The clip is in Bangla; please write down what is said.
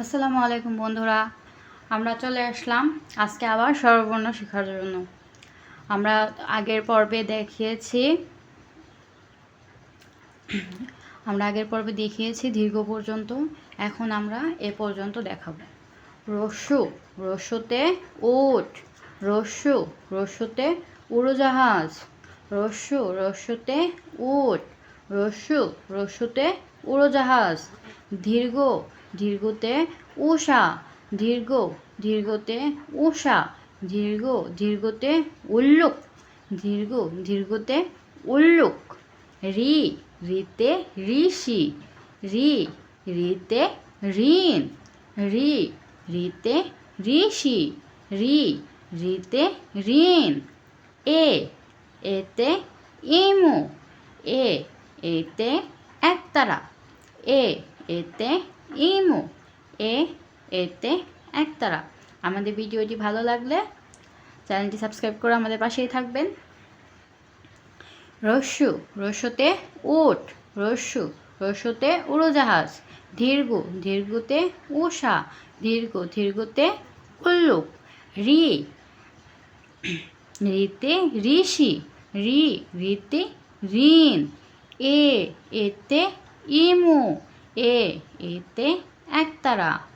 আসসালামু আলাইকুম বন্ধুরা, আমরা চলে আসলাম আজকে আবার স্বরবর্ণ শেখার জন্য। আমরা আগের পর্বে দেখিয়েছি, আমরা আগের পর্বে দেখিয়েছি দীর্ঘ পর্যন্ত, এখন আমরা এ পর্যন্ত দেখাবো। রস্যু, রস্যুতে উট রস্যু, রস্যুতে উড়োজাহাজ, রস্যু, রস্যুতে উট রস্যু রস্যুতে উড়োজাহাজ, দীর্ঘ, দীর্ঘতে উষা, দীর্ঘ, দীর্ঘতে উষা, দীর্ঘ, দীর্ঘতে উল্লুক, দীর্ঘ, দীর্ঘতে উল্লুক, রি, রিতে ঋষি, রি, রিতে ঋণ, রি, রিতে ঋষি, রি, রিতে ঋণ, এ, এতে ইমু, এ এতে একতারা। এ এতে ইমু। এ এতে একতারা। আমাদের ভিডিওটি ভালো লাগলে চ্যানেলটি সাবস্ক্রাইব করে আমাদের পাশেই থাকবেন। রস্যু রস্যতে উট রস্যু রস্যতে উড়োজাহাজ দীর্ঘ দীর্ঘতে উষা দীর্ঘ দীর্ঘতে উল্লুক, রি, রিতে ঋষি, রি, রিতে ঋণ এ এতে ইমু এ এতে একতারা